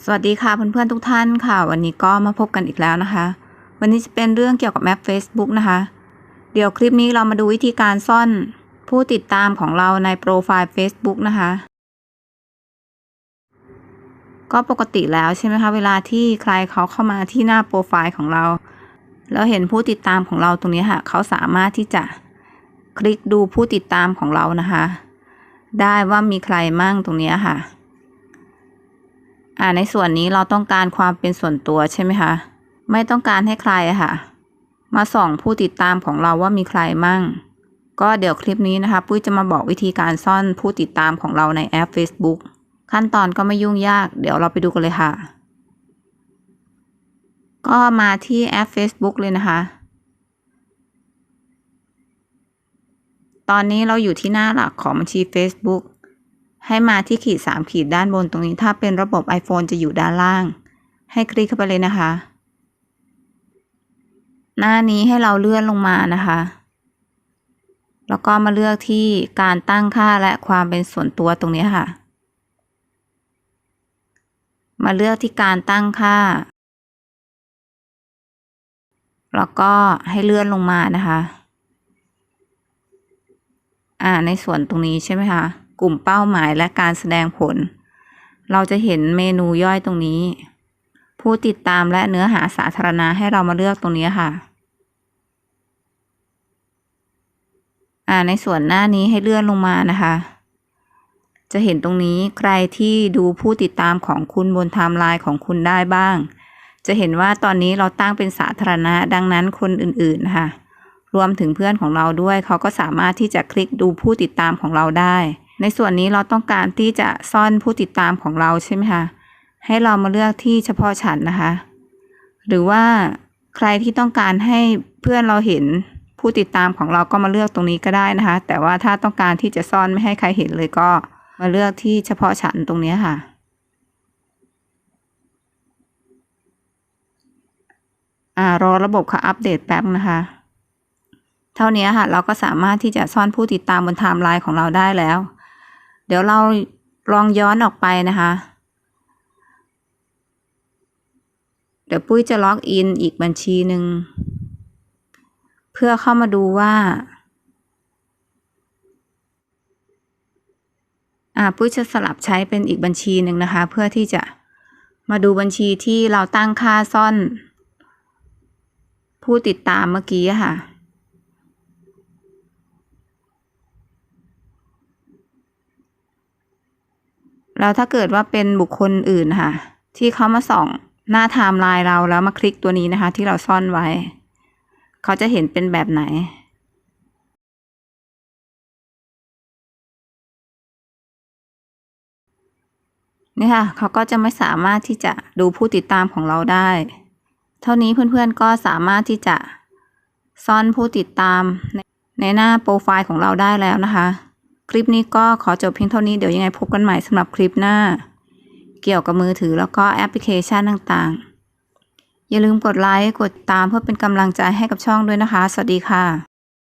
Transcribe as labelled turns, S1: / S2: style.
S1: สวัสดีค่ะเพื่อนๆทุกท่านค่ะ วันนี้ก็มาพบกันอีกแล้วนะคะ วันนี้จะเป็นเรื่องเกี่ยวกับแอป Facebook นะคะ เดี๋ยวคลิปนี้เรามาดูวิธีการซ่อนผู้ติดตามของเราในโปรไฟล์ Facebook นะคะ ก็ปกติแล้วใช่ไหมคะ เวลาที่ใครเขาเข้ามาที่หน้าโปรไฟล์ของเรา แล้วเห็นผู้ติดตามของเราตรงนี้ค่ะ เขาสามารถที่จะคลิกดูผู้ติดตามของเรานะคะ ได้ว่ามีใครมั่งตรงนี้ค่ะ อ่าในส่วนนี้เราต้องการความเป็นส่วนตัวใช่ไหมคะ ไม่ต้องการให้ใครค่ะ มาส่องผู้ติดตามของเราว่ามีใครมั่ง ก็เดี๋ยวคลิปนี้นะคะ ปุ้ยจะมาบอกวิธีการซ่อนผู้ติดตามของเราในแอป Facebook ขั้นตอนก็ไม่ยุ่งยาก เดี๋ยวเราไปดูกันเลยค่ะ ก็มาที่แอป Facebook เลยนะคะ ตอนนี้เราอยู่ที่หน้าหลักของบัญชี Facebook ให้มาที่ขีดสามขีดด้านบนตรงนี้ ถ้าเป็นระบบ iPhone จะอยู่ด้านล่าง ให้คลิกเข้าไปเลยนะคะ หน้านี้ให้เราเลื่อนลงมานะคะ แล้วก็มาเลือกที่การตั้งค่าและความเป็นส่วนตัวตรงนี้ค่ะ มาเลือกที่การตั้งค่า แล้วก็ให้เลื่อนลงมานะคะ อ่าในส่วนตรงนี้ใช่ไหมคะ กลุ่มเป้าหมายและการแสดงผล เราจะเห็นเมนูย่อยตรงนี้ ผู้ติดตามและเนื้อหาสาธารณะให้เรามาเลือกตรงนี้ค่ะอ่าในส่วนหน้านี้ให้เลื่อนลงมานะคะ จะเห็นตรงนี้ใครที่ดูผู้ติดตามของคุณบนไทม์ไลน์ของคุณได้บ้าง จะเห็นว่าตอนนี้เราตั้งเป็นสาธารณะดังนั้นคนอื่นๆนะคะรวมถึงเพื่อนของเราด้วย เขาก็สามารถที่จะคลิกดูผู้ติดตามของเราได้ ในส่วนนี้เราต้องการที่จะซ่อนผู้ติดตามของเราใช่ไหมคะ ให้เรามาเลือกที่เฉพาะฉันนะคะ หรือว่าใครที่ต้องการให้เพื่อนเราเห็นผู้ติดตามของเราก็มาเลือกตรงนี้ก็ได้นะคะ แต่ว่าถ้าต้องการที่จะซ่อนไม่ให้ใครเห็นเลยก็มาเลือกที่เฉพาะฉันตรงนี้ค่ะ อ่ารอระบบเขาอัปเดตแป๊บนะคะ เท่านี้ค่ะ เราก็สามารถที่จะซ่อนผู้ติดตามบนไทม์ไลน์ของเราได้แล้ว ดี๋ยวเราลองย้อนออกไปนะคะ เดี๋ยวปุ้ยจะล็อกอินอีกบัญชีหนึ่ง เพื่อเข้ามาดูว่า อ่าปุ้ยจะสลับใช้เป็นอีกบัญชีหนึ่งนะคะ เพื่อที่จะมาดูบัญชีที่เราตั้งค่าซ่อน ผู้ติดตามเมื่อกี้ค่ะ แล้วถ้าเกิดว่าเป็นบุคคลอื่นค่ะ ที่เขามาส่องหน้าไทม์ไลน์เราแล้วมาคลิกตัวนี้นะคะ ที่เราซ่อนไว้ เขาจะเห็นเป็นแบบไหน นี่ค่ะ เขาก็จะไม่สามารถที่จะดูผู้ติดตามของเราได้ เท่านี้เพื่อนๆก็สามารถที่จะซ่อนผู้ติดตามในหน้าโปรไฟล์ของเราได้แล้วนะคะ คลิปนี้ก็ขอจบเพียงเท่านี้เดี๋ยวยังไงพบกันใหม่สำหรับคลิปหน้า เกี่ยวกับมือถือแล้วก็แอปพลิเคชันต่างๆ อย่าลืมกดไลค์กดตามเพื่อเป็นกำลังใจให้กับช่องด้วยนะคะ สวัสดีค่ะ